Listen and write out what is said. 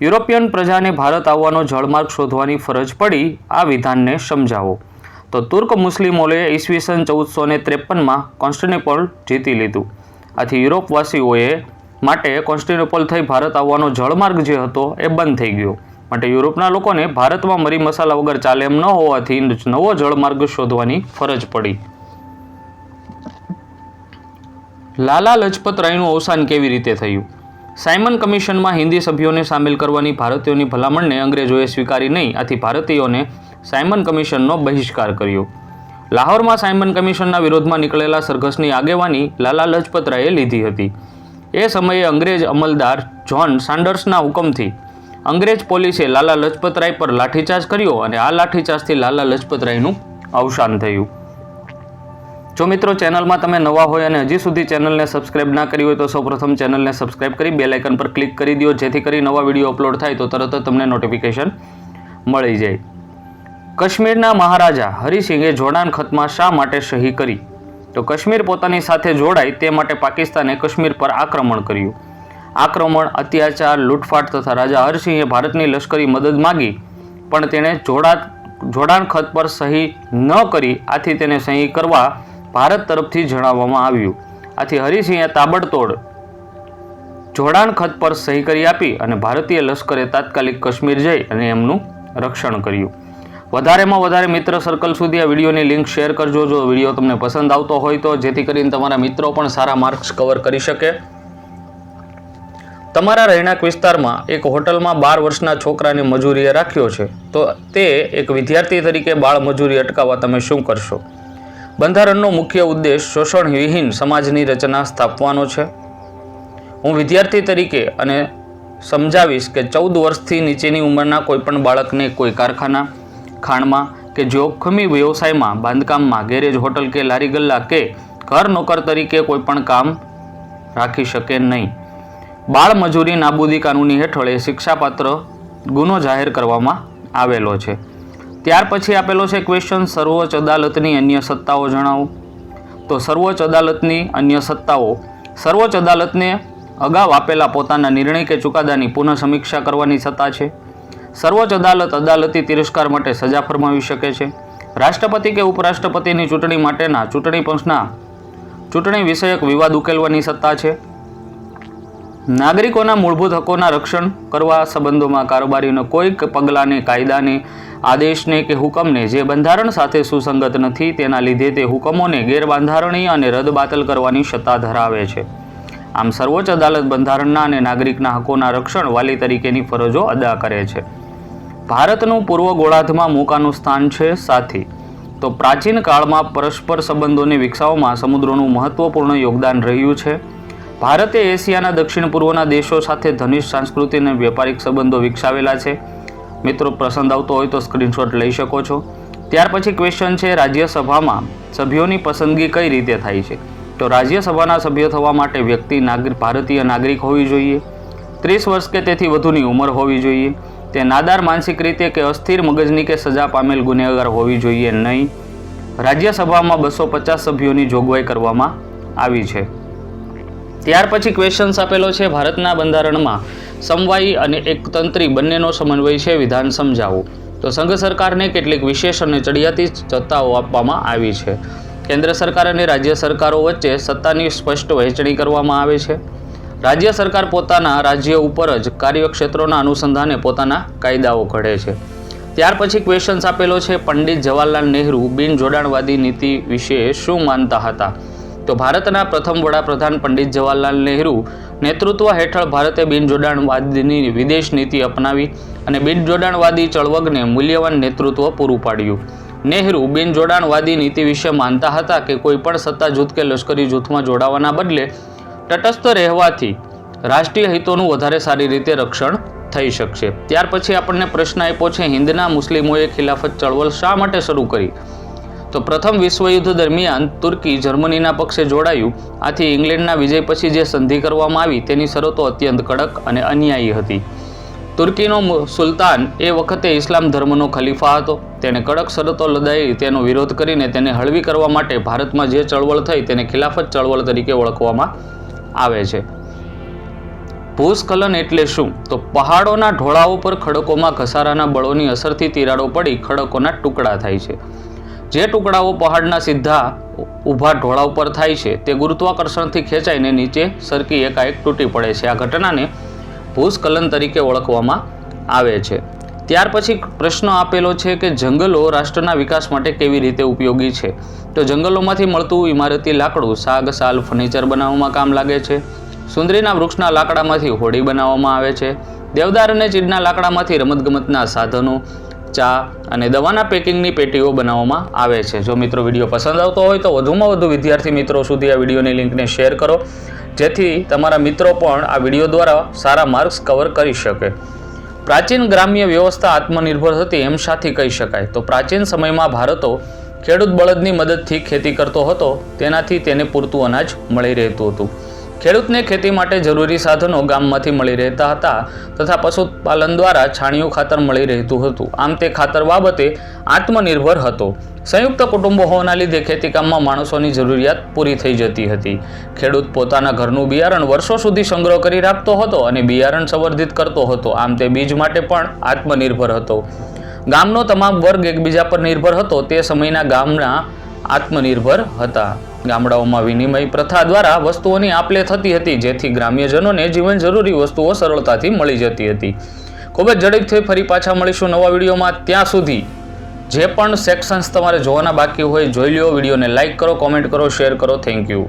European પ્રજાને ભારત આવવાનો જળમાર્ગ શોધવાની ફરજ પડી, આ વિધાનને સમજાવો. તો તુર્ક મુસ્લિમોએ ઈસવીસન ચૌદસો ને ત્રેપનમાં કોન્સ્ટેન્ટિનોપલ જીતી લીધું. આથી યુરોપવાસીઓએ માટે કોન્સ્ટેન્ટિનોપલ થઈ ભારત આવવાનો જળમાર્ગ જે હતો એ બંધ થઈ ગયો. માટે યુરોપના લોકોને ભારતમાં મરી મસાલા વગર ચાલે એમ ન હોવાથી નવો જળમાર્ગ શોધવાની ફરજ પડી. લાલા લજપત રાયનું અવસાન કેવી રીતે થયું? સાયમન કમિશનમાં હિન્દી સભ્યોને સામેલ કરવાની ભારતીયોની ભલામણને અંગ્રેજોએ સ્વીકારી નહીં. આથી ભારતીયોને સાયમન કમિશનનો બહિષ્કાર કર્યો. લાહોરમાં સાયમન કમિશનના વિરોધમાં નીકળેલા સરઘસની આગેવાની લાલા લજપત રાયે લીધી હતી. એ સમયે અંગ્રેજ અમલદાર જ્હોન સાન્ડર્સના હુકમથી અંગ્રેજ પોલીસે લાલા લજપત રાય પર લાઠીચાર્જ કર્યો અને આ લાઠીચાર્જથી લાલા લજપતરાયનું અવસાન થયું. જો મિત્રો ચેનલમાં તમે નવા હોય અને હજી સુધી ચેનલને સબસ્ક્રાઇબ ના કરી હોય તો સૌપ્રથમ ચેનલને સબસ્ક્રાઇબ કરી બે લાઇકન પર ક્લિક કરી દો, જેથી કરી નવા વીડિયો અપલોડ થાય તો તરત જ તમને નોટિફિકેશન મળી જાય. કાશ્મીરના મહારાજા હરિસિંહે જોડાણ ખતમાં શા માટે સહી કરી? તો કાશ્મીર પોતાની સાથે જોડાય તે માટે પાકિસ્તાને કાશ્મીર પર આક્રમણ કર્યું. આક્રમણ, અત્યાચાર, લૂંટફાટ તથા રાજા હરસિંહે ભારતની લશ્કરી મદદ માગી, પણ તેણે જોડા, જોડાણ ખત પર સહી ન કરી. આથી તેને સહી કરવા ભારત તરફથી જણાવવામાં આવ્યું. આથી હરિસિંહે તાબડતોડ જોડાણ ખત પર સહી કરી આપી અને ભારતીય લશ્કરે તાત્કાલિક કાશ્મીર જઈ અને એમનું રક્ષણ કર્યું. વધારેમાં વધારે મિત્ર સર્કલ સુધી આ વિડીયોની લિંક શેર કરજો. જો વીડિયો તમને પસંદ આવતો હોય તો જેથી કરીને તમારા મિત્રો પણ સારા માર્ક્સ કવર કરી શકે. તમારા રહેણાંક વિસ્તારમાં એક હોટલમાં બાર વર્ષના છોકરાને મજૂરીએ રાખ્યો છે. તો તે એક વિદ્યાર્થી તરીકે બાળ મજૂરી અટકાવવા તમે શું કરશો? બંધારણનો મુખ્ય ઉદ્દેશ શોષણ વિહીન સમાજની રચના સ્થાપવાનો છે. હું વિદ્યાર્થી તરીકે અને સમજાવીશ કે ચૌદ વર્ષથી નીચેની ઉંમરના કોઈપણ બાળકને કોઈ કારખાના, ખાણમાં કે જોખમી વ્યવસાયમાં, બાંધકામમાં, ગેરેજ, હોટલ કે લારી ગલ્લા કે ઘર નોકર તરીકે કોઈપણ કામ રાખી શકે નહીં. બાળ મજૂરી નાબૂદી કાનૂની હેઠળ શિક્ષાપાત્ર ગુનો જાહેર કરવામાં આવેલો છે. ત્યાર પછી આપેલો છે ક્વેશ્ચન સર્વોચ્ચ અદાલતની અન્ય સત્તાઓ જણાવો. તો સર્વોચ્ચ અદાલતની અન્ય સત્તાઓ. સર્વોચ્ચ અદાલતને અગાઉ આપેલા પોતાના નિર્ણય કે ચુકાદાની પુનઃ સમીક્ષા કરવાની સત્તા છે. સર્વોચ્ચ અદાલત અદાલતી તિરસ્કાર માટે સજા ફરમાવી શકે છે. રાષ્ટ્રપતિ કે ઉપરાષ્ટ્રપતિની ચૂંટણી માટેના ચૂંટણી પંચના ચૂંટણી વિષયક વિવાદ ઉકેલવાની સત્તા છે. નાગરિકોના મૂળભૂત હકોના રક્ષણ કરવા સંબંધોમાં કારોબારીનો કોઈ પગલાંને, કાયદાને, આદેશને કે હુકમને જે બંધારણ સાથે સુસંગત નથી, તેના લીધે તે હુકમોને ગેરબંધારણીય અને રદબાતલ કરવાની સત્તા ધરાવે છે. આમ સર્વોચ્ચ અદાલત બંધારણના અને નાગરિકના હકોના રક્ષણ વાલી તરીકેની ફરજો અદા કરે છે. ભારતનું પૂર્વ ગોળાર્ધમાં મોકાનું સ્થાન છે સાથી. તો પ્રાચીન કાળમાં પરસ્પર સંબંધોને વિકસાવવામાં સમુદ્રોનું મહત્વપૂર્ણ યોગદાન રહ્યું છે. ભારતે એશિયાના દક્ષિણ પૂર્વના દેશો સાથે ઘનિષ્ઠ સાંસ્કૃતિક અને વ્યાપારિક સંબંધો વિકસાવેલા છે. મિત્રો પસંદ આવતો હોય તો સ્ક્રીનશોટ લઈ શકો છો. ત્યાર પછી ક્વેશ્ચન છે, રાજ્યસભામાં સભ્યોની પસંદગી કઈ રીતે થાય છે? તો રાજ્યસભાના સભ્ય થવા માટે વ્યક્તિ નાગરિક, ભારતીય નાગરિક હોવી જોઈએ. ત્રીસ વર્ષ કે તેથી વધુની ઉંમર હોવી જોઈએ. તે નાદાર માનસિક રીતે કે અસ્થિર મગજની કે સજા પામેલ ગુનેગાર હોવી જોઈએ નહીં. રાજ્યસભામાં બસો પચાસ સભ્યોની જોગવાઈ કરવામાં આવી છે. ત્યાર પછી ક્વેશ્ચન્સ આપેલો છે ભારતના બંધારણમાં. સમવાયી અને એકતંત્રી બંનેનો સમન્વય છે વિધાન સમજાવો. તો સંઘ સરકારને કેટલીક વિશેષ અને ચડિયાતી સત્તાઓ આપવામાં આવી છે. કેન્દ્ર સરકાર અને રાજ્ય સરકારો વચ્ચે સત્તાની સ્પષ્ટ વહેંચણી કરવામાં આવે છે. રાજ્ય સરકાર પોતાના રાજ્ય ઉપર જ કાર્યક્ષેત્રોના અનુસંધાને પોતાના કાયદાઓ ઘડે છે. ત્યાર પછી ક્વેશ્ચન્સ આપેલો છે પંડિત જવાહરલાલ નહેરુ બિન જોડાણવાદી નીતિ વિશે શું માનતા હતા? તો ભારતના પ્રથમ વડાપ્રધાન પંડિત જવાહરલાલ નહેરુ નેતૃત્વ હેઠળ ભારતે બિનજોડાણવાદની વિદેશ નીતિ અપનાવી અને બિનજોડાણવાદી ચળવળને મૂલ્યવાન નેતૃત્વ પૂરું પાડ્યું. નહેરુ બિનજોડાણવાદી નીતિ વિશે માનતા હતા કે કોઈપણ સત્તા જૂથ કે લશ્કરી જૂથમાં જોડાવાના બદલે તટસ્થ રહેવાથી રાષ્ટ્રીય હિતોનું વધારે સારી રીતે રક્ષણ થઈ શકશે. ત્યાર પછી આપણને પ્રશ્ન આપ્યો છે, હિન્દના મુસ્લિમોએ ખિલાફત ચળવળ શા માટે શરૂ કરી? તો પ્રથમ વિશ્વયુદ્ધ દરમિયાન તુર્કી જર્મનીના પક્ષે જોડાયું. આથી ઇંગ્લેન્ડના વિજય પછી જે સંધિ કરવામાં આવી તેની શરતો અત્યંત કડક અને અન્યાયી હતી. તુર્કીનો સુલતાન એ વખતે ઇસ્લામ ધર્મનો ખલીફા હતો. તેણે કડક શરતો લદાઈ તેનો વિરોધ કરીને તેને હળવી કરવા માટે ભારતમાં જે ચળવળ થઈ તેને ખિલાફત ચળવળ તરીકે ઓળખવામાં આવે છે. ભૂસ્ખલન એટલે શું? તો પહાડોના ઢોળાવો પર ખડકોમાં ઘસારાના બળોની અસરથી તિરાડો પડી ખડકોના ટુકડા થાય છે. જે ટુકડાઓ પહાડના સીધા ઊભા ઢોળાવ પર થાય છે, તે ગુરુત્વાકર્ષણથી ખેંચાઈને નીચે સરકી એકાએક તૂટી પડે છે. આ ઘટનાને ભૂસ્ખલન તરીકે ઓળખવામાં આવે છે. ત્યાર પછી પ્રશ્ન આપેલો છે કે જંગલો રાષ્ટ્રના વિકાસ માટે કેવી રીતે ઉપયોગી છે? તો જંગલોમાંથી મળતું ઇમારતી લાકડું, સાગ, સાલ, ફર્નિચર બનાવવામાં કામ લાગે છે. સુંદરીના વૃક્ષના લાકડામાંથી હોડી બનાવવામાં આવે છે. દેવદાર અને ચીડના લાકડામાંથી રમતગમતના સાધનો ચા અને દવાના પેકિંગની પેટીઓ બનાવવામાં આવે છે. જો મિત્રો વીડિયો પસંદ આવતો હોય તો વધુમાં વધુ વિદ્યાર્થી મિત્રો સુધી આ વિડીયોની લિંકને શેર કરો, જેથી તમારા મિત્રો પણ આ વીડિયો દ્વારા સારા માર્ક્સ કવર કરી શકે. પ્રાચીન ગ્રામ્ય વ્યવસ્થા આત્મનિર્ભર હતી એમ સાથી કહી શકાય. તો પ્રાચીન સમયમાં ભારતો ખેડૂત બળદની મદદથી ખેતી કરતો હતો, તેનાથી તેને પૂરતું અનાજ મળી રહેતું હતું. ખેડૂતને ખેતી માટે જરૂરી સાધનો ગામમાંથી મળી રહેતા હતા તથા પશુપાલન દ્વારા છાણિયું ખાતર મળી રહેતું હતું. આમ તે ખાતર બાબતે આત્મનિર્ભર હતો. સંયુક્ત કુટુંબો હોવાના લીધે ખેતીકામમાં માણસોની જરૂરિયાત પૂરી થઈ જતી હતી. ખેડૂત પોતાના ઘરનું બિયારણ વર્ષો સુધી સંગ્રહ કરી રાખતો હતો અને બિયારણ સંવર્ધિત કરતો હતો. આમ તે બીજ માટે પણ આત્મનિર્ભર હતો. ગામનો તમામ વર્ગ એકબીજા પર નિર્ભર હતો. તે સમયના ગામના આત્મનિર્ભર હતા. ગામડાઓમાં વિનિમય પ્રથા દ્વારા વસ્તુઓની આપલે થતી હતી, જેથી ગ્રામ્યજનોને જીવન જરૂરી વસ્તુઓ સરળતાથી મળી જતી હતી. ખૂબ જ ઝડપથી ફરી પાછા મળીશું નવા વિડીયોમાં. ત્યાં સુધી જે પણ સેક્શન્સ તમારે જોવાના બાકી હોય, જોઈ લ્યો. વિડીયોને લાઇક કરો કોમેન્ટ કરો શેર કરો. Thank you